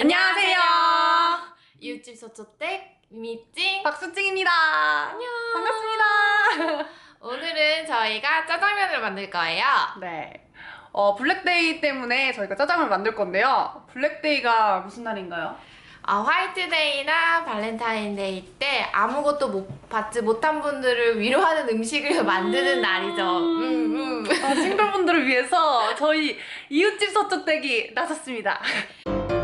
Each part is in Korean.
안녕하세요. 이웃집 서초댁 미미찡 박수찡입니다. 안녕. 반갑습니다. 오늘은 저희가 짜장면을 만들 거예요. 네. 어, 블랙데이 때문에 저희가 짜장을 만들 건데요. 블랙데이가 무슨 날인가요? 아, 화이트데이나 발렌타인데이 때 아무것도 못 받지 못한 분들을 위로하는 음식을 만드는 날이죠. 음, 음. 어, 싱글분들을 위해서 저희 이웃집 서초댁이 나섰습니다.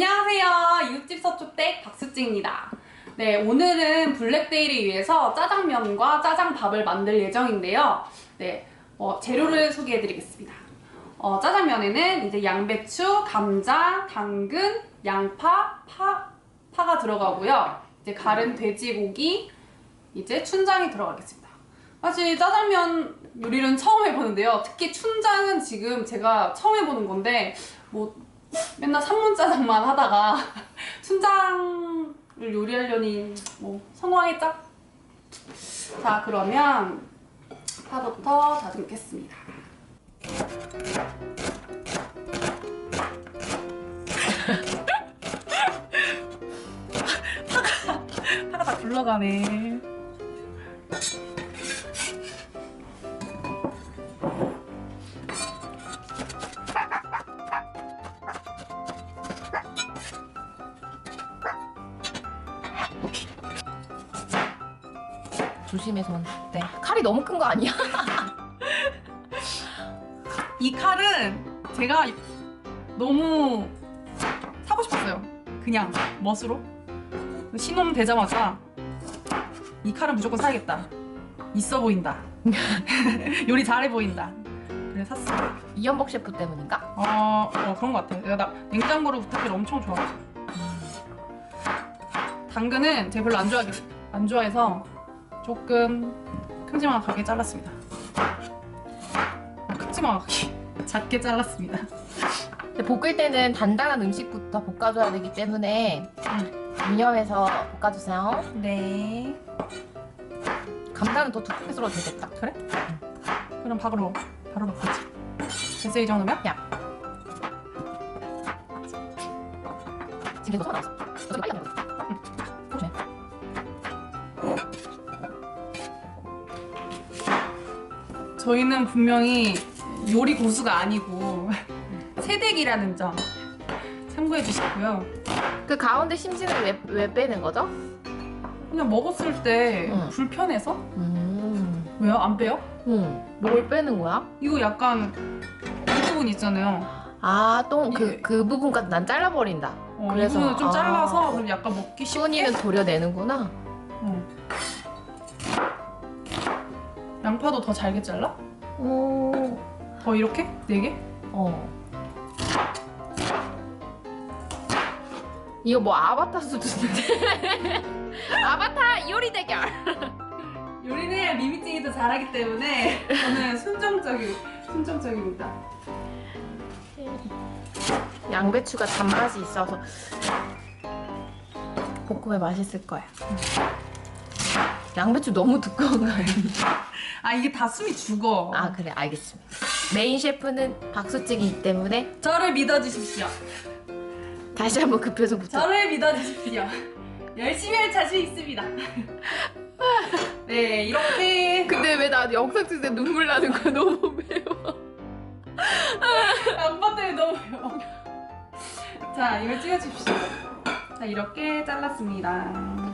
안녕하세요. 이웃집 서초댁 박수찡입니다. 네, 오늘은 블랙데이를 위해서 짜장면과 짜장밥을 만들 예정인데요. 네, 어, 재료를 소개해 드리겠습니다. 어, 짜장면에는 이제 양배추, 감자, 당근, 양파, 파, 파가 들어가고요. 이제 가른 돼지고기, 이제 춘장이 들어가겠습니다. 사실 짜장면 요리는 처음 해보는데요. 특히 춘장은 지금 제가 처음 해보는 건데, 뭐, 맨날 산문짜장만 하다가, 춘장을 요리하려니, 뭐, 성공하겠죠? 자, 그러면, 파부터 다듬겠습니다. 파가 다 굴러가네. 만들 때. 칼이 너무 큰 거 아니야? 이 칼은 제가 너무 사고 싶었어요. 그냥 멋으로. 신혼 되자마자 이 칼은 무조건 사야겠다. 있어 보인다. 요리 잘해 보인다. 그래서 샀어요. 이현복 셰프 때문인가? 어, 어 그런 것 같아요. 내가 나 냉장고를 부탁기를 엄청 좋아. 당근은 제가 별로 안 좋아하기 안 좋아해서 조금 큼지막하게 잘랐습니다. 어, 큼지막하게 작게 잘랐습니다. 볶을 때는 단단한 음식부터 볶아줘야 되기 때문에 유념해서 볶아주세요. 네. 감자는 더 두껍게 썰어도 되겠다. 그래? 그럼 바로 바로 바꾸지. 됐어 이 정도면? 야. 지금 소가 나왔어. 저희는 분명히 요리 고수가 아니고 세댁이라는 점 참고해 주시고요. 그 가운데 심지는 왜, 왜 빼는 거죠? 그냥 먹었을 때 응. 불편해서 음. 왜요? 안 빼요? 응. 뭘 빼는 거야? 이거 약간 이 부분 있잖아요. 아, 똥, 그, 그 부분까지 난 잘라버린다. 어, 그래서- 이 부분을 좀 아. 잘라서 그럼 약간 먹기 쉽게. 시원이는 도려내는구나. 양파도 더 잘게 잘라? 오. 더 이렇게? 네 개? 어. 이거 뭐 아바타 수준인데? 아바타 요리 대결! 요리는 미미찡이 더 잘하기 때문에 저는 순정적이 순정적입니다. 양배추가 단맛이 있어서 볶음에 맛있을 거야. 양배추 너무 두꺼운 거 아니야? 아 이게 다 숨이 죽어. 아 그래 알겠습니다. 메인 셰프는 박수찌기 때문에 저를 믿어주십시오. 다시 한번 급해서 붙여. 저를 믿어주십시오. 열심히 할 자신 있습니다. 네 이렇게 근데 왜 나 영상 찍을 때 눈물 나는 거야 너무 매워. 안봐 때문에 너무 매워. 자 이걸 찍어주십시오. 자 이렇게 잘랐습니다.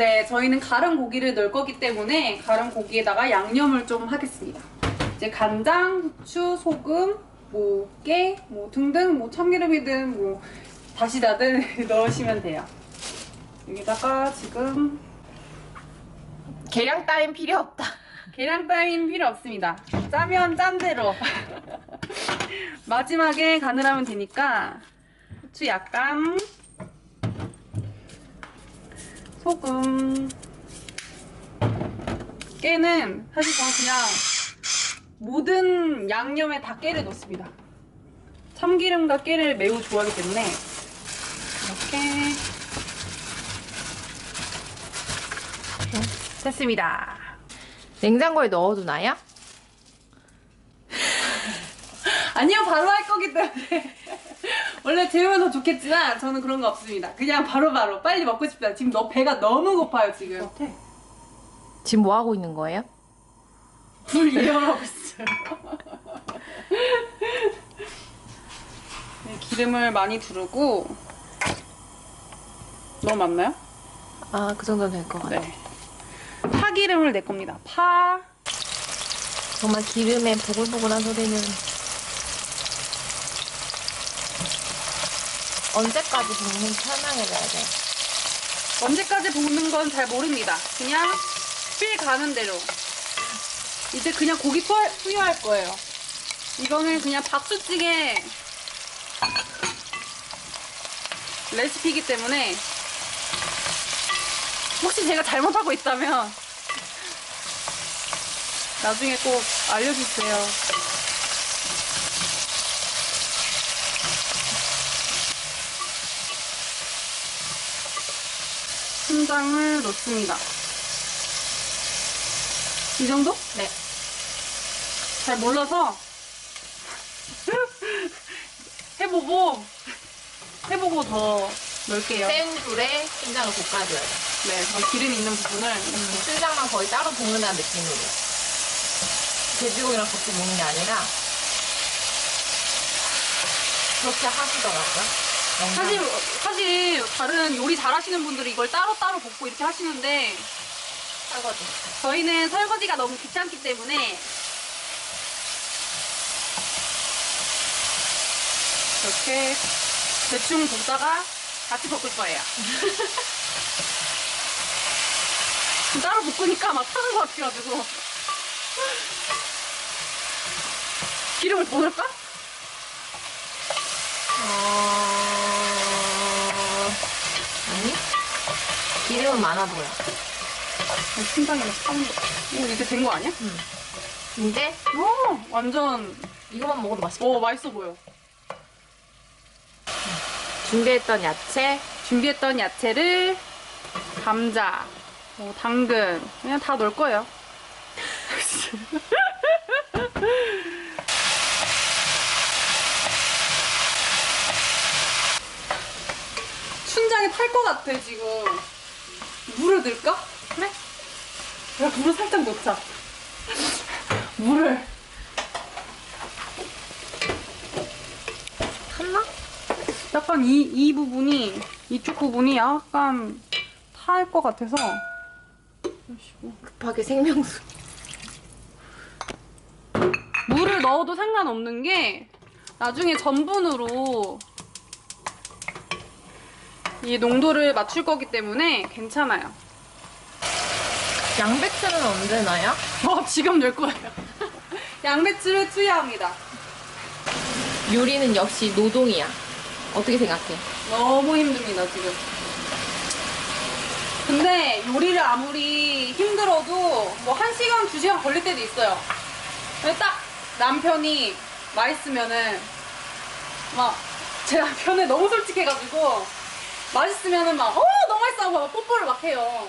네 저희는 가른 고기를 넣을 거기 때문에 가른 고기에다가 양념을 좀 하겠습니다. 이제 간장, 후추, 소금, 뭐 깨, 뭐 등등 뭐 참기름이든 뭐 다시다든 넣으시면 돼요. 여기다가 지금 계량 따윈 필요 없다. 계량 따윈 필요 없습니다. 짜면 짠 대로. 마지막에 간을 하면 되니까 후추 약간 소금 깨는 사실 저는 그냥 모든 양념에 다 깨를 넣습니다. 참기름과 깨를 매우 좋아하기 때문에 이렇게 됐습니다. 냉장고에 넣어두나요? 아니요, 바로 할 거기 때문에. 원래 재우면 더 좋겠지만 저는 그런 거 없습니다. 그냥 바로바로 빨리 먹고 싶다. 지금 너 배가 너무 고파요, 지금. 지금 뭐 하고 있는 거예요? 불 이용하고 있어요. 네, 기름을 많이 두르고 너무 많나요? 아, 그 정도는 될 것 같아요. 네. 파기름을 낼 겁니다. 파. 정말 기름에 보글보글한 소리는 언제까지 볶는 설명해줘야 돼. 언제까지 볶는 건 잘 모릅니다. 그냥 필 가는 대로. 이제 그냥 고기 투여할 거예요. 이거는 그냥 박수찌개 레시피이기 때문에 혹시 제가 잘못하고 있다면 나중에 꼭 알려주세요. 순장을 넣습니다. 이 정도? 네. 잘 몰라서 해보고 해보고 더 넣을게요. 센 불에 춘장을 볶아줘야 돼. 네, 저 기름 있는 부분을 춘장만 거의 따로 볶는다는 느낌으로. 돼지고기랑 같이 먹는 게 아니라 그렇게 하시더라고요. 사실 사실 다른 요리 잘하시는 분들은 이걸 따로 따로 볶고 이렇게 하시는데 설거지. 저희는 설거지가 너무 귀찮기 때문에 이렇게 대충 볶다가 같이 볶을 거예요. 따로 볶으니까 막 타는 것 같아가지고 기름을 더 넣을까? 어... 아니? 기름은 많아 보여. 심장이 막 타는 거. 오, 이게 된 거 아니야? 근데 오, 완전 이거만 먹어도 맛있겠다. 오 맛있어 보여. 준비했던 야채, 준비했던 야채를 감자, 뭐 당근 그냥 다 넣을 거예요. 춘장에 탈것 같아 지금. 물을 넣을까? 그래? 내가 물을 살짝 넣자. 물을. 탔나? 약간 이, 이 부분이, 이쪽 부분이 약간 탈 것 같아서. 급하게 생명수. 물을 넣어도 상관없는 게 나중에 전분으로 이 농도를 맞출 거기 때문에 괜찮아요. 양배추는 언제 넣어요? 어, 지금 넣을 거예요. 양배추를 투여합니다. 요리는 역시 노동이야. 어떻게 생각해? 너무 힘듭니다, 지금. 근데 요리를 아무리 힘들어도 뭐 한시간두시간 걸릴 때도 있어요. 근데 딱 남편이 맛있으면은 막 제 남편은 너무 솔직해가지고 맛있으면은 막 어, 너무 맛있어 하고 막 뽀뽀를 막 해요.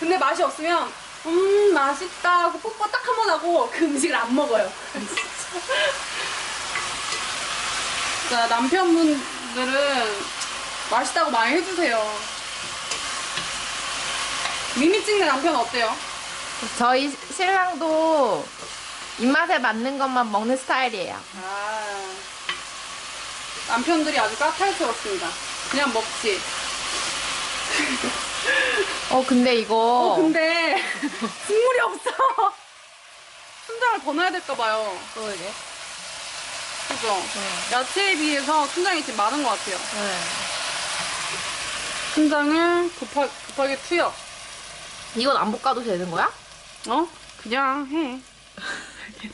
근데 맛이 없으면 음, 맛있다 하고 뽀뽀 딱 한 번 하고 그 음식을 안 먹어요. 자, 남편분들은 맛있다고 많이 해주세요. 미미 찍는 남편 어때요? 저희 신랑도 입맛에 맞는 것만 먹는 스타일이에요. 아, 남편들이 아주 까탈스럽습니다. 그냥 먹지. 어, 근데 이거. 어, 근데 국물이 없어. 순장을 더 넣어야 될까 봐요. 그러게. 그죠? 네. 야채에 비해서 순장이 지금 많은 것 같아요. 네. 순장을 급하, 급하게 투여. 이건 안 볶아도 되는 거야? 어? 그냥 해.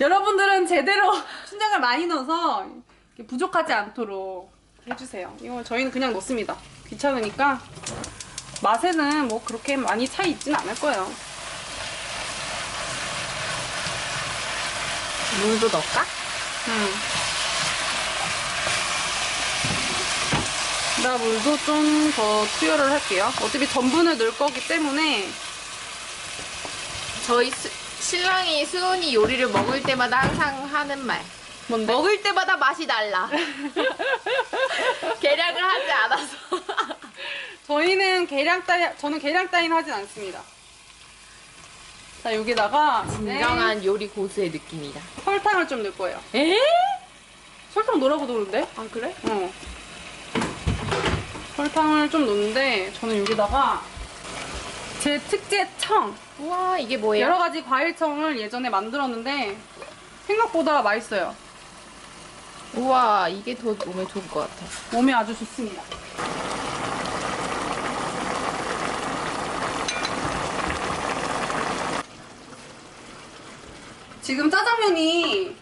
여러분들은 제대로 춘장을 많이 넣어서 부족하지 않도록 해주세요. 이거 저희는 그냥 넣습니다. 귀찮으니까 맛에는 뭐 그렇게 많이 차이 있진 않을 거예요. 물도 넣을까? 음. 나 물도 좀 더 투여를 할게요. 어차피 전분을 넣을 거기 때문에 저희 수, 신랑이 수은이 요리를 먹을 때마다 항상 하는 말. 뭔데? 먹을 때마다 맛이 달라. 계량을 하지 않아서. 저희는 계량 따위, 저는 계량 따위는 하진 않습니다. 자, 여기다가 진정한 요리 고수의 느낌이다. 설탕을 좀 넣을 거예요. 에? 설탕 넣으라고도 그러는데? 아 그래? 어. 설탕을 좀 넣는데 저는 여기다가 제 특제 청 우와 이게 뭐예요? 여러 가지 과일청을 예전에 만들었는데 생각보다 맛있어요. 우와 이게 더 몸에 좋을 것 같아. 몸에 아주 좋습니다. 지금 짜장면이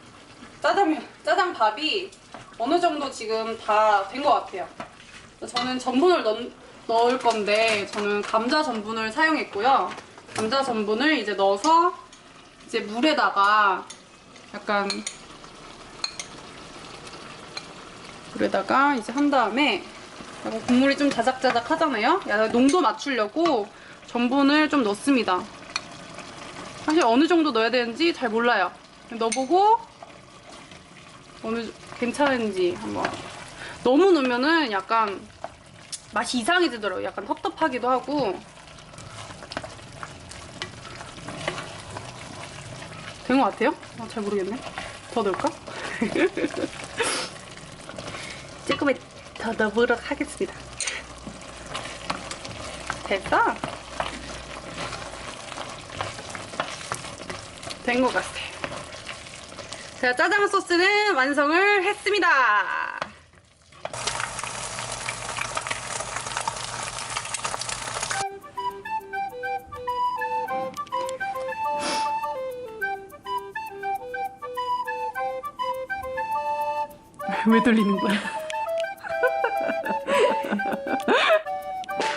짜장면 짜장 밥이 어느 정도 지금 다 된 것 같아요. 저는 전분을 넣, 넣을 건데 저는 감자 전분을 사용했고요. 감자 전분을 이제 넣어서 이제 물에다가 약간 물에다가 이제 한 다음에 국물이 좀 자작자작 하잖아요. 농도 맞추려고 전분을 좀 넣습니다. 사실 어느 정도 넣어야 되는지 잘 몰라요. 넣어보고 어느 괜찮은지 한번 너무 넣으면은 약간 맛이 이상해지더라고요. 약간 텁텁하기도 하고 된 것 같아요? 아, 잘 모르겠네. 더 넣을까? 조금만 더 넣어보도록 하겠습니다. 됐어? 된 것 같아. 자, 짜장 소스는 완성을 했습니다. 왜 돌리는 거야?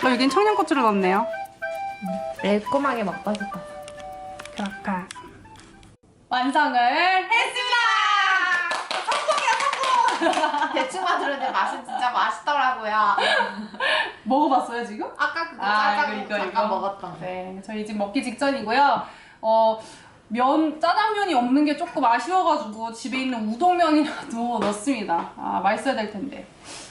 어, 여긴 청양고추를 넣었네요. 매콤하게 먹고 싶어. 그럴까. 완성을 했습니다! 대충 만 들었는데 맛은 진짜 맛있더라고요. 먹어봤어요, 지금? 아까 그거 아, 짜장 이거, 이거, 잠깐 이거. 먹었던 거. 네, 저희 지금 먹기 직전이고요. 어, 면, 짜장면이 없는 게 조금 아쉬워가지고 집에 있는 우동면이라도 넣습니다. 아, 맛있어야 될 텐데.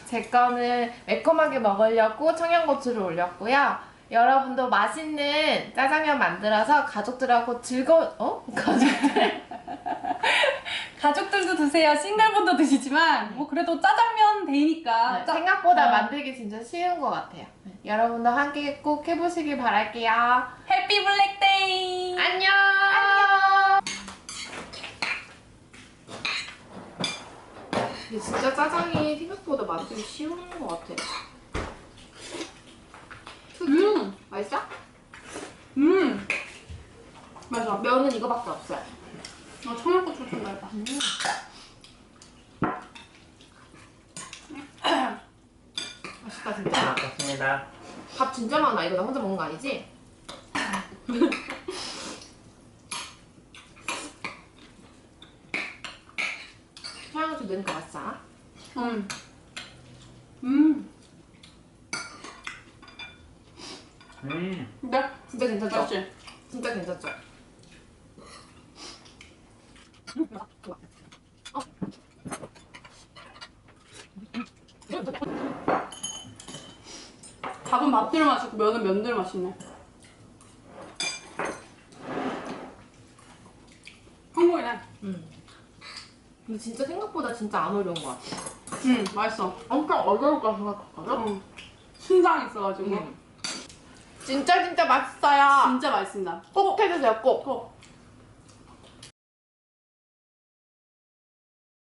제 거는 매콤하게 먹으려고 청양고추를 올렸고요. 여러분도 맛있는 짜장면 만들어서 가족들하고 즐거운 어? 가족들 가족들도 드세요. 싱글분도 드시지만, 뭐 그래도 짜장면 데이니까. 짜- 생각보다 어. 만들기 진짜 쉬운 것 같아요. 여러분도 함께 꼭 해보시길 바랄게요. 해피 블랙데이! 안녕. 안녕. 근데 진 짜 짜장이 생각보다 만들기 쉬운 것 같아. 음! 맛있어? 음! 맞아. 면은 이거밖에 없어요. 어, 청양고추 좀 달다. 맛있다 진짜. 맞습니다. 밥 진짜 많아. 이거 나 혼자 먹는 거 아니지? 청양고추 거 맛있어? 음. 음. 음, 네? 진짜 괜찮죠? 맛있지? 진짜 괜찮죠? 밥은 밥대로 맛있고 면은 면대로 맛있네. 성공이네. 근데 진짜 생각보다 진짜 안 어려운 것 같아. 음, 맛있어. 엄청 어려울 거라 생각했거든? 음. 순장 있어가지고. 음. 진짜 진짜 맛있어요. 진짜 맛있습니다. 꼭 해주세요, 꼭. 꼭.